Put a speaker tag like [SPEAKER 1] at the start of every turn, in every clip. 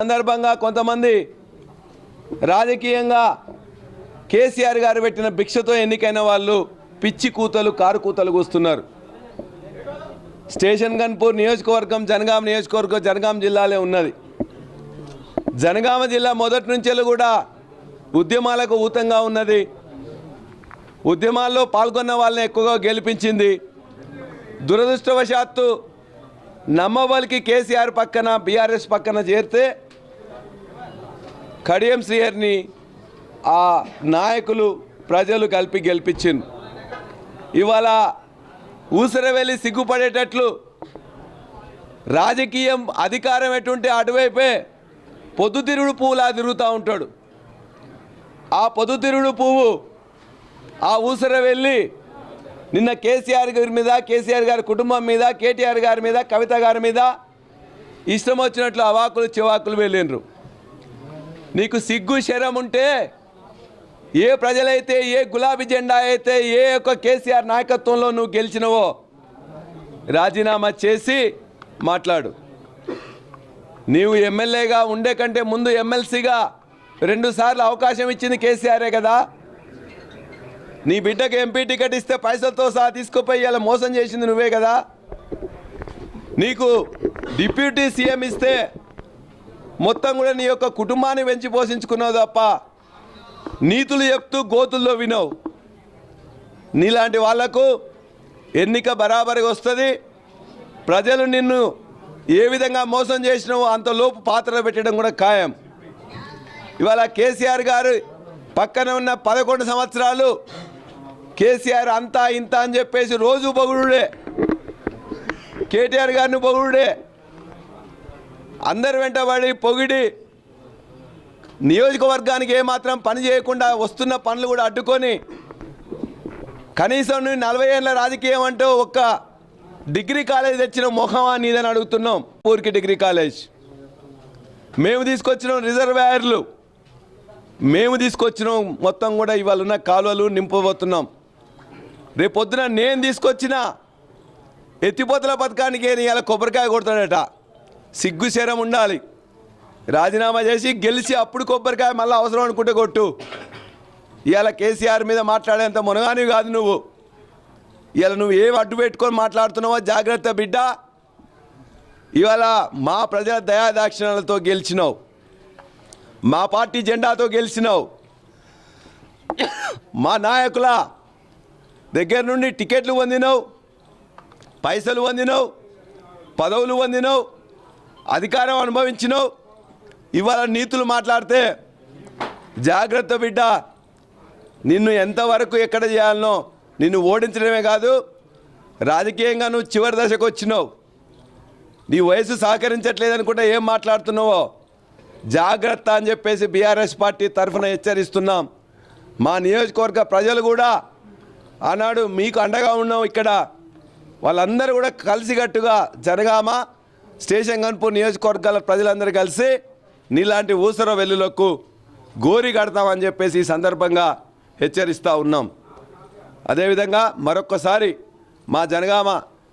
[SPEAKER 1] సందర్భంగా కొంతమంది రాజకీయంగా కేసీఆర్ గారు పెట్టిన భిక్షతో ఎన్నికైన వాళ్ళు పిచ్చి కూతలు కారు కూతలు కూస్తున్నారు. స్టేషన్ గన్పూర్ నియోజకవర్గం జనగామ నియోజకవర్గం జనగామ జిల్లాలే ఉన్నది. జనగామ జిల్లా మొదటి నుంచి కూడా ఉద్యమాలకు ఊతంగా ఉన్నది. ఉద్యమాల్లో పాల్గొన్న వాళ్ళని ఎక్కువగా గెలిపించింది. దురదృష్టవశాత్తు నమ్మవలికి కేసీఆర్ పక్కన బీఆర్ఎస్ పక్కన చేరితే కడియం సియర్ని ఆ నాయకులు ప్రజలు కలిపి గెలిపించింది ఇవాళ ఊసరవెల్లి సిగ్గుపడేటట్లు రాజకీయం అధికారం ఎటుంటే అటువైపే పొద్దుతిరుడు పువ్వులా తిరుగుతూ ఉంటాడు. ఆ పొద్దుతిరుడు పువ్వు ఆ ఊసర వెళ్ళి నిన్న కేసీఆర్ గారి మీద కేసీఆర్ గారి కుటుంబం మీద కేటీఆర్ గారి మీద కవిత గారి మీద ఇష్టం వచ్చినట్లు అవాకులు చివాకులు వెళ్ళిండ్రు. నీకు సిగ్గు శరం ఉంటే ఏ ప్రజలైతే ఏ గులాబీ జెండా అయితే ఏ యొక్క కేసీఆర్ నాయకత్వంలో నువ్వు గెలిచినవో రాజీనామా చేసి మాట్లాడు. నీవు ఎమ్మెల్యేగా ఉండే కంటే ముందు ఎమ్మెల్సీగా రెండుసార్లు అవకాశం ఇచ్చింది కేసీఆరే కదా. నీ బిడ్డకు ఎంపీ టికెట్ ఇస్తే పైసలతో సహా తీసుకుపోయి ఇలా మోసం చేసింది నువ్వే కదా. నీకు డిప్యూటీ సీఎం ఇస్తే మొత్తం కూడా నీ యొక్క కుటుంబాన్ని పెంచి పోషించుకున్నావు తప్ప నీతులు చెప్తూ గోతుల్లో వినవు. నీలాంటి వాళ్ళకు ఎన్నిక బరాబరిగా వస్తుంది. ప్రజలు నిన్ను ఏ విధంగా మోసం చేసినావో అంతలోపు పాత్ర పెట్టడం కూడా ఖాయం. ఇవాళ కేసీఆర్ గారు పక్కన ఉన్న పదకొండు సంవత్సరాలు కేసీఆర్ అంతా ఇంత అని చెప్పేసి రోజు పొగుడుడే కేటీఆర్ గారిని పొగుడుడే అందరి వెంటబడి పొగిడి నియోజకవర్గానికి ఏమాత్రం పని చేయకుండా వస్తున్న పనులు కూడా అడ్డుకొని కనీసం నువ్వు నలభై ఏళ్ళ రాజకీయం అంటూ ఒక్క డిగ్రీ కాలేజ్ తెచ్చిన మొహమా నీదని అడుగుతున్నాం. ఊరికి డిగ్రీ కాలేజ్. మేము తీసుకొచ్చిన రిజర్వాయర్లు. మేము తీసుకొచ్చినాం మొత్తం కూడా ఇవాళ ఉన్న కాలువలు నింపబోతున్నాం. రేపొద్దున నేను తీసుకొచ్చిన ఎత్తిపోతల పథకానికి ఇవాళ కొబ్బరికాయ కొడతాడట. సిగ్గుశరం ఉండాలి. రాజీనామా చేసి గెలిచి అప్పుడు కొబ్బరికాయ మళ్ళీ అవసరం అనుకుంటే కొట్టు. ఇవాళ కేసీఆర్ మీద మాట్లాడేంత మునగానివి కాదు నువ్వు. ఇవాళ నువ్వు ఏం అడ్డు పెట్టుకొని మాట్లాడుతున్నావో జాగ్రత్త బిడ్డ. ఇవాళ మా ప్రజల దయాదాక్షిణాలతో గెలిచినావు. మా పార్టీ జెండాతో గెలిచినావు. మా నాయకుల దగ్గర నుండి టికెట్లు పొందినావు. పైసలు పొందినావు. పదవులు పొందినావు. అధికారం అనుభవించినావు. ఇవాళ నీతులు మాట్లాడితే జాగ్రత్త బిడ్డ నిన్ను ఎంతవరకు ఎక్కడ చేయాలనో నిన్ను ఓడించడమే కాదు రాజకీయంగా నువ్వు చివరి దశకు వచ్చినావు. నీ వయసు సహకరించట్లేదు అనుకుంటే ఏం మాట్లాడుతున్నావో? జాగ్రత్త అని చెప్పేసి బీఆర్ఎస్ పార్టీ తరఫున హెచ్చరిస్తున్నాం. మా నియోజకవర్గ ప్రజలు కూడా ఆనాడు మీకు అండగా ఉన్నాం ఇక్కడ. వాళ్ళందరూ కూడా కలిసికట్టుగా జనగామా స్టేషన్ కనుపూర్ నియోజకవర్గాల ప్రజలందరూ కలిసి నీలాంటి ఊసర వెల్లులకు గోరి కడతామని చెప్పేసి ఈ సందర్భంగా హెచ్చరిస్తూ ఉన్నాం. అదేవిధంగా మరొక్కసారి మా జనగామ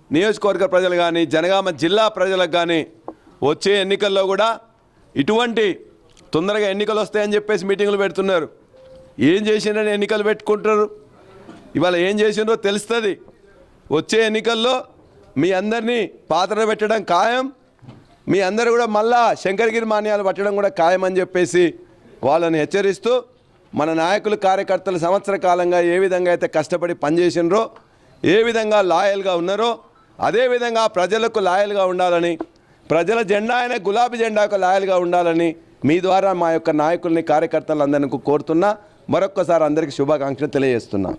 [SPEAKER 1] నియోజకవర్గ ప్రజలు కానీ జనగామ జిల్లా ప్రజలకు కానీ వచ్చే ఎన్నికల్లో కూడా ఇటువంటి తొందరగా ఎన్నికలు వస్తాయని చెప్పేసి మీటింగులు పెడుతున్నారు. ఏం చేసిండని ఎన్నికలు పెట్టుకుంటారు? ఇవాళ ఏం చేసిండ్రో తెలుస్తుంది. వచ్చే ఎన్నికల్లో మీ అందరినీ పాత్ర పెట్టడం ఖాయం. మీ అందరు కూడా మళ్ళా శంకరగిరి మాన్యాలు పట్టడం కూడా ఖాయమని చెప్పేసి వాళ్ళని హెచ్చరిస్తూ మన నాయకులు కార్యకర్తలు సంవత్సర కాలంగా ఏ విధంగా అయితే కష్టపడి పనిచేసినరో ఏ విధంగా లాయల్గా ఉన్నారో అదేవిధంగా ప్రజలకు లాయల్గా ఉండాలని ప్రజల జెండా అయిన గులాబీ జెండాకు లాయల్గా ఉండాలని మీ ద్వారా మా యొక్క నాయకుల్ని కార్యకర్తలందరికీ కోరుతున్నా. మరొక్కసారి అందరికీ శుభాకాంక్షలు తెలియజేస్తున్నా.